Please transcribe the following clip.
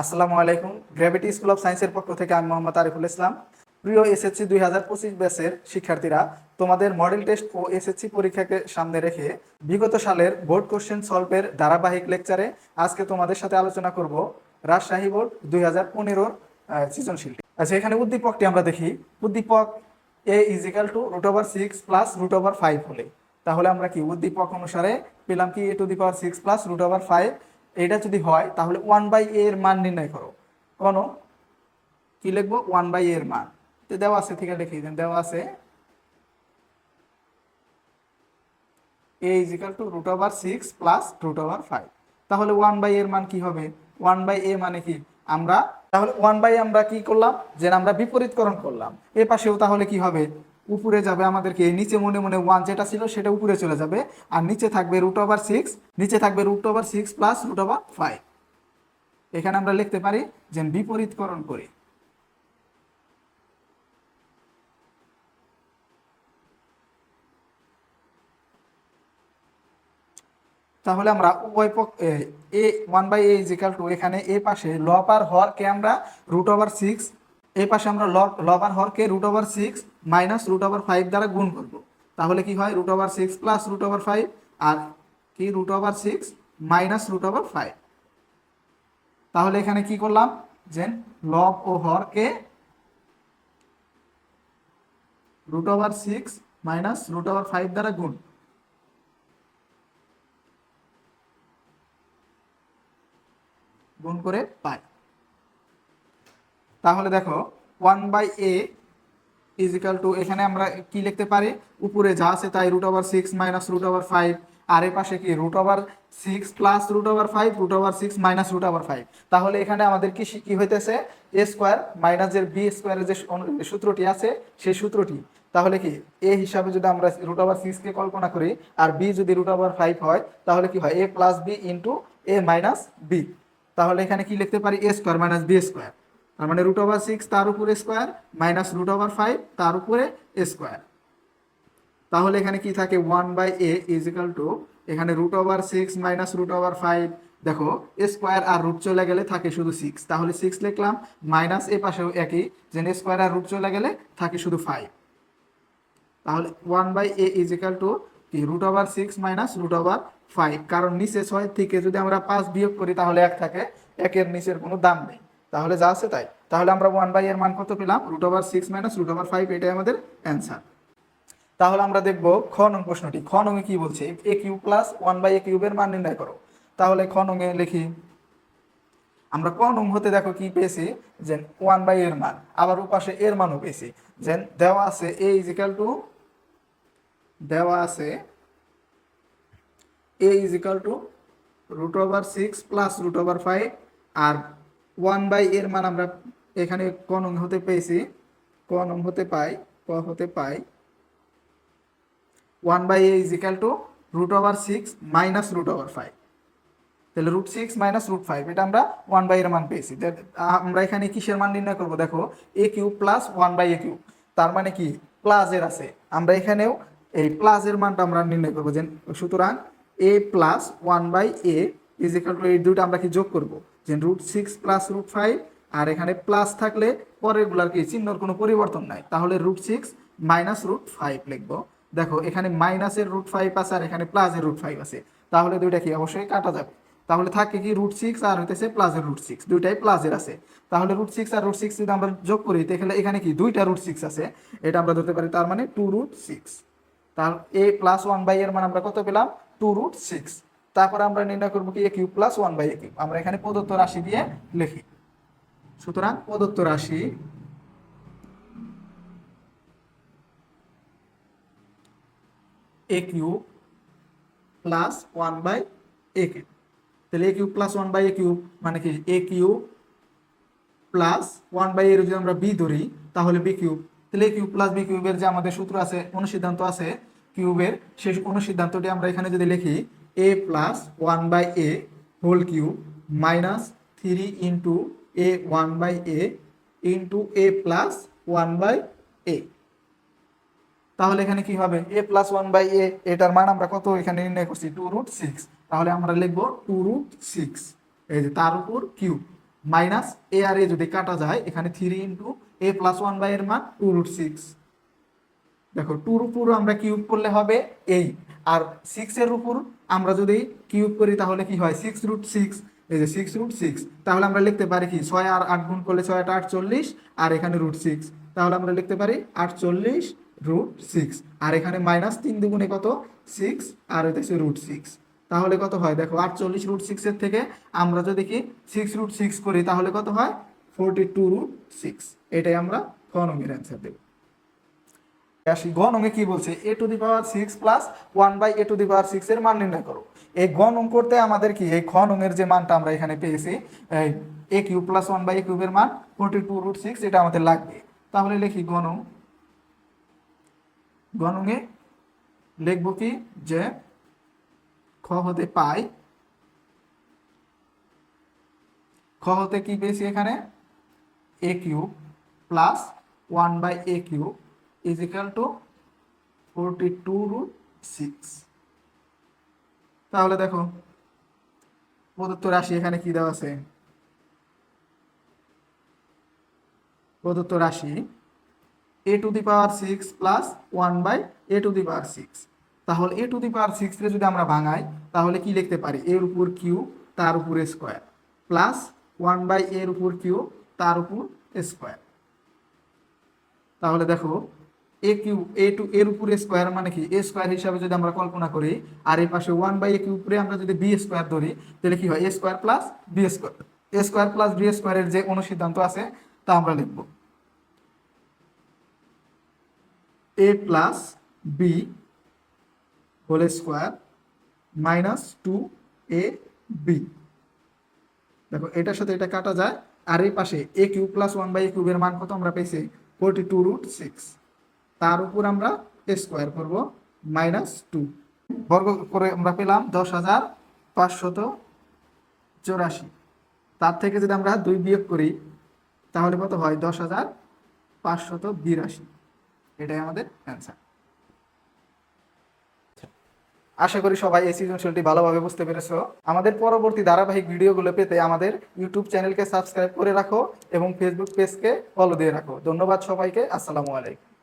আসসালামু আলাইকুম। Gravity school of সায়েন্সের পক্ষ থেকে আমি মোহাম্মদ আরিফুল ইসলাম। প্রিয় এসএসসি দুই হাজার পঁচিশ ব্যাচের শিক্ষার্থীরা, তোমাদের মডেল টেস্ট ও এসএসসি পরীক্ষাকে সামনে রেখে বিগত সালের বোর্ড কোশ্চেন সলভের ধারাবাহিক লেকচারে আজকে তোমাদের সাথে আলোচনা করব রাজশাহী বোর্ড দুই হাজার পনেরোর সৃজনশীল। আচ্ছা এখানে উদ্দীপকটি আমরা দেখি। উদ্দীপক A equal to root over six plus root over five হলে। তাহলে আমরা কি উদ্দীপক অনুসারে পেলাম কি A to the power six plus root over five এটা যদি হয়, তাহলে ওয়ান বাই এর মান নির্ণয় করো। কোনো কি লিখব? ওয়ান বাই এর মান। দেওয়া আছে থেকে লিখে দেন দেওয়া আছে A equal to root over six plus root over five তাহলে ওয়ান বাই এর মান কি হবে? ওয়ান বাই এ মানে কি? আমরা, তাহলে ওয়ান বাই আমরা কি করলাম? যে আমরা বিপরীতকরণ করলাম। এ পাশেও তাহলে কি হবে? উপরে যাবে আমাদেরকে, নিচে মনে মনে ওয়ান যেটা ছিল সেটা উপরে চলে যাবে। আর নিচে থাকবে রুট ওভার সিক্স নিচে থাকবে root over six plus root over five এখানে আমরা লিখতে পারি যে বিপরীতকরণ করি। তাহলে আমরা উভয় পক্ষ এ one by A equal to এখানে এ পাশে লব আর হরকে আমরা? রুট ওভার সিক্স এই পাশে আমরা লব আর হরকে root over six minus root over five দ্বারা গুণ করব। তাহলে কি হয়? Root over six plus root over five আর কি root over six minus root over five তাহলে এখানে কি করলাম? যে লব ও হরকে root over six minus root over five দ্বারা গুণ। গুণ করে পাই। তাহলে দেখো one by A equal to এখানে আমরা কি লিখতে পারি? উপরে যা আছে তাই root over six minus root over five আর এ পাশে কি? Root over six plus root over five root over six minus root over five তাহলে এখানে আমাদের কি কি হইতেছে? এ স্কোয়ার মাইনাস মাইনাসের বি স্কোয়ারের যে সূত্রটি আছে, সেই সূত্রটি। তাহলে কি? এ হিসাবে যদি আমরা রুট ওভার সিক্সকে কল্পনা করি, আর বি যদি রুট ওভার ফাইভ হয়, তাহলে কি হয়? A plus B into A minus B তাহলে এখানে কি লিখতে পারি? A square minus B square তার মানে রুট ওভার সিক্স তার উপরে square minus root over five তার উপরে স্কোয়ার তাহলে এখানে কি থাকে? One by A equal to এখানে root over six minus root over five দেখো স্কোয়ার আর রুট চলে গেলে থাকে শুধু সিক্স তাহলে সিক্স লিখলাম মাইনাস এ পাশেও একই যে স্কোয়ার আর রুট চলে গেলে থাকে শুধু ফাইভ তাহলে one by A equal to কি? Root over six minus root over five কারণ নিচে ছয় থেকে যদি আমরা পাঁচ বিয়োগ করি, তাহলে এক থাকে। একের নিচের কোনো দাম নেই। তাহলে যা আছে তাই। তাহলে আমরা ওয়ান বাই এর মান কত পেলাম? Root over six minus root over five এটাই আমাদের অ্যান্সার তাহলে আমরা দেখব খ নং প্রশ্নটি। খ নং কি বলছে? A cube plus one by A কিউবের মান নির্ণয় করো। তাহলে খ নং এ লিখি। আমরা ক নং হতে দেখো কি পেয়েছি? যে ওয়ান বাই এর মান। আবার উপাশে এর মানও পেয়েছি। যে দেওয়া আছে এ ইজিক্যাল টু দেওয়া আছে A equal to root over six plus root over five R one by এর মান আমরা এখানে ক নং হতে পেয়েছি ক নং হতে পাই, ক হতে পাই। One by A equal to root over six minus root over five তাহলে root six minus root five এটা আমরা ওয়ান বাই এর মান পেয়েছি। আমরা এখানে কিসের মান নির্ণয় করব? দেখো A cube plus one by A cube তার মানে কি? প্লাসের আছে। আমরা এখানেও এই প্লাসের মানটা আমরা নির্ণয় করব। যে সুতরাং A plus one by A equal to এই দুইটা আমরা কি যোগ করব? যে root six plus root five আর এখানে প্লাস থাকলে পরেরগুলার কি চিহ্নর কোনো পরিবর্তন নাই। তাহলে root six minus root five লিখব। দেখো, এখানে মাইনাসের রুট ফাইভ আছে আর এখানে প্লাসের রুট ফাইভ আছে। তাহলে দুইটা কি? অবশ্যই কাটা যাবে। তাহলে থাকে কি রুট সিক্স আর হইতেছে প্লাসের রুট সিক্স দুইটাই প্লাসের আছে। তাহলে রুট সিক্স আর রুট সিক্স যদি আমরা যোগ করি, তাহলে এখানে কি? দুইটা রুট সিক্স আছে। এটা আমরা ধরতে পারি তার মানে টু রুট সিক্স তার এ প্লাস ওয়ান বাই এর মানে আমরা কত পেলাম? টু রুট সিক্স তারপরে আমরা নির্ণয় করব কি A plus one by A cube. আমরা এখানে প্রদত্ত রাশি দিয়ে লিখি। সুতরাং প্রদত্ত রাশি A plus one by A তাহলে A plus one by A মানে কি? A cube plus one by এর যদি আমরা বি ধরি, তাহলে বি কিউব। তাহলে এ প্লাস বি কিউবের যে আমাদের সূত্র আছে, অনুসিদ্ধান্ত আছে, কিউবের সেই অনুসিদ্ধান্তটি আমরা এখানে যদি লিখি A plus one by A whole cube minus three into A one by A into A plus one by A তাহলে এখানে কি হবে? A plus one by A এটার মান আমরা কত এখানে নির্ণয় করছি? টু রুট সিক্স তাহলে আমরা লিখব টু রুট সিক্স এই যে তার উপর কিউব মাইনাস এ আর এ যদি কাটা যায়, এখানে three into A plus one by এর মান টু রুট সিক্স দেখো টুর উপর আমরা কিউব করলে হবে এই আর সিক্স এর উপর আমরা যদি কিউব করি, তাহলে কি হয়? সিক্স রুট সিক্স এই যে সিক্স রুট সিক্স তাহলে আমরা লিখতে পারি কি? ছয় আর আট গুণ করলে ছয় আট, আটচল্লিশ, আর এখানে রুট সিক্স তাহলে আমরা লিখতে পারি আটচল্লিশ রুট সিক্স আর এখানে মাইনাস তিন দুগুণে কত? সিক্স আর হইতেছে রুট সিক্স তাহলে কত হয়? দেখো, আটচল্লিশ রুট সিক্সের থেকে আমরা যদি কি সিক্স রুট সিক্স করি, তাহলে কত হয়? ফোরটি টু রুট সিক্স এটাই আমরা নঙ্গের অ্যান্সার দেব। আসি। গ নঙ্গে কি বলছে? A to the power six plus one by A to the power six এর মান নির্ণয় করো। এই গ নং করতে আমাদের কি? এই খ নঙ্গের যে মানটা আমরা এখানে পেয়েছি A cube plus one by A কিউবের মান ফোরটি টু রুট সিক্স এটা আমাদের লাগবে। তাহলে লিখি গ নং। গ নঙ্গে লিখব কি? যে খ হতে পাই। খ হতে কি পেয়েছি এখানে? A cube plus one by A cube equal to forty two root six তাহলে দেখো, প্রদত্ত রাশি এখানে কি দেওয়া আছে? প্রদত্ত রাশি A to the power six plus one by A to the power six তাহলে A to the power six যদি আমরা ভাঙাই, তাহলে কি লিখতে পারি? এর উপর কিউ তার উপর স্কোয়ার প্লাস ওয়ান বাই এর উপর কিউ তার উপর স্কোয়ার তাহলে দেখো এ কিউ এ টু এর উপরে স্কোয়ার মানে কি? এ স্কোয়ার হিসাবে যদি আমরা কল্পনা করি, আর এই পাশে ওয়ান বাই এ উপরে আমরা যদি বি স্কোয়ার ধরি, তাহলে কি হয়? A square plus B square A square plus B স্কোয়ারের যে অনুসিদ্ধান্ত আছে, তা আমরা লিখব। A plus B whole square minus two A B দেখো, এটার সাথে এটা কাটা যায়, আর এই পাশে A cube plus one by A কিউবের মান কত আমরা পেয়েছি? ফোরটি টু রুট সিক্স তার উপর আমরা স্কোয়ার করব মাইনাস টু বর্গ করে আমরা পেলাম দশ হাজার পাঁচশত চৌরাশি। তার থেকে যদি আমরা দুই বিয়োগ করি, তাহলে কত হয়? দশ হাজার পাঁচশত বিরাশি। এটাই আমাদের অ্যান্সার আশা করি সবাই এই সৃজনশীলটি ভালোভাবে বুঝতে পেরেছ। আমাদের পরবর্তী ধারাবাহিক ভিডিওগুলো পেতে আমাদের ইউটিউব চ্যানেলকে সাবস্ক্রাইব করে রাখো এবং ফেসবুক পেজকে ফলো দিয়ে রাখো। ধন্যবাদ সবাইকে। আসসালামু আলাইকুম।